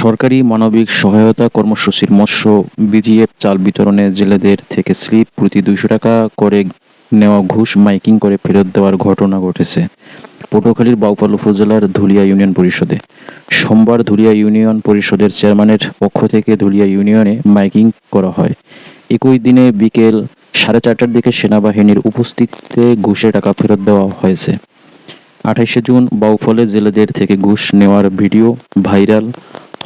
সরকারি মানবিক সহায়তা কর্মসূচির মৎস্য বিজিএফ চাল বিতরণে জেলেদের থেকে স্লিপ প্রতি দুইশো টাকা করে নেওয়া ঘুষ, মাইকিং করে ফেরত দেওয়ার ঘটনা ঘটেছে পটুয়াখালীর বাউপাল উপজেলার ধুলিয়া ইউনিয়ন পরিষদে। সোমবার ধুলিয়া ইউনিয়ন পরিষদের চেয়ারম্যানের পক্ষ থেকে ধুলিয়া ইউনিয়নে মাইকিং করা হয়। একই দিনে বিকেল সাড়ে চারটার দিকে সেনাবাহিনীর উপস্থিতিতে ঘুষে টাকা ফেরত দেওয়া হয়েছে। আঠাইশে জুন বাউফলে জেলেদের থেকে ঘুষ নেওয়ার ভিডিও ভাইরাল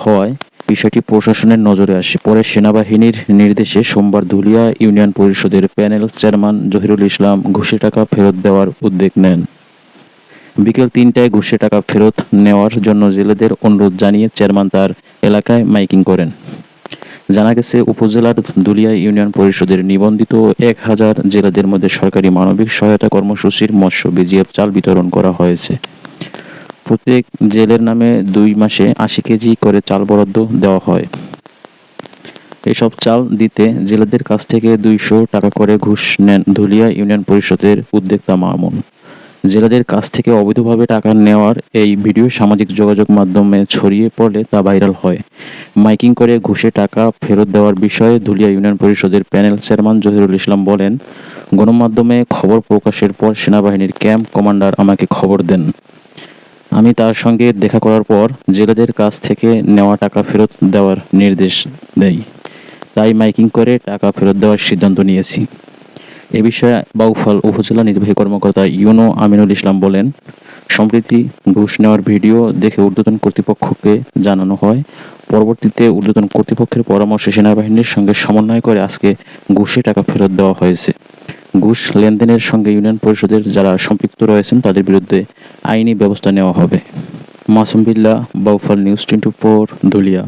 হওয়ায় বিষয়টি প্রশাসনের নজরে আসে। পরে সেনাবাহিনীর নির্দেশে সোমবার ধুলিয়া ইউনিয়ন পরিষদের প্যানেল চেয়ারম্যান জহিরুল ইসলাম ঘুষে টাকা ফেরত দেওয়ার উদ্যোগ নেন। বিকেল তিনটায় ঘুষে টাকা ফেরত নেওয়ার জন্য জেলেদের অনুরোধ জানিয়ে চেয়ারম্যান তার এলাকায় মাইকিং করেন। জানা গেছে, উপজেলার দুলিয়া ইউনিয়ন পরিষদের নিবন্ধিত এক হাজার জেলাদের মধ্যে সরকারি মানবিক সহায়তা কর্মসূচির মৎস্য বিজিএফ চাল বিতরণ করা হয়েছে। প্রত্যেক জেলের নামে দুই মাসে আশি কেজি করে চাল বরাদ্দ দেওয়া হয়। এসব চাল দিতে জেলেদের কাছ থেকে দুইশো টাকা করে ঘুষ নেন ধুলিয়া ইউনিয়ন পরিষদের উদ্যোক্তা মামুন। জেলেদের কাছ থেকে অবৈধভাবে টাকা নেওয়ার এই ভিডিও সামাজিক যোগাযোগ মাধ্যমে ছড়িয়ে পড়লে তা ভাইরাল হয়। মাইকিং করে ঘুষে টাকা ফেরত দেওয়ার বিষয়ে ধুলিয়া ইউনিয়ন পরিষদের প্যানেল চেয়ারম্যান জহিরুল ইসলাম বলেন, গণমাধ্যমে খবর প্রকাশের পর সেনাবাহিনীর ক্যাম্প কমান্ডার আমাকে খবর দেন। আমি তার সঙ্গে দেখা করার পর জেলেদের কাছ থেকে নেওয়া টাকা ফেরত দেওয়ার নির্দেশ দেই। তাই মাইকিং করে টাকা ফেরত দেওয়ার সিদ্ধান্ত নিয়েছি। এ বিষয়ে বাউফল উপজেলা নির্বাহী কর্মকর্তা ইউনো আমিনুল ইসলাম বলেন, সম্প্রতি ঘুষ নেওয়ার ভিডিও দেখে ঊর্ধ্বতন কর্তৃপক্ষকে জানানো হয়। পরবর্তীতে ঊর্ধ্বতন কর্তৃপক্ষের পরামর্শে সেনাবাহিনীর সঙ্গে সমন্বয় করে আজকে ঘুষে টাকা ফেরত দেওয়া হয়েছে। ঘুষ লেনদেনের সঙ্গে ইউনিয়ন পরিষদের যারা সম্পৃক্ত রয়েছেন, তাদের বিরুদ্ধে আইনি ব্যবস্থা নেওয়া হবে। Masum Billah, Bauphal news twenty four Dhulia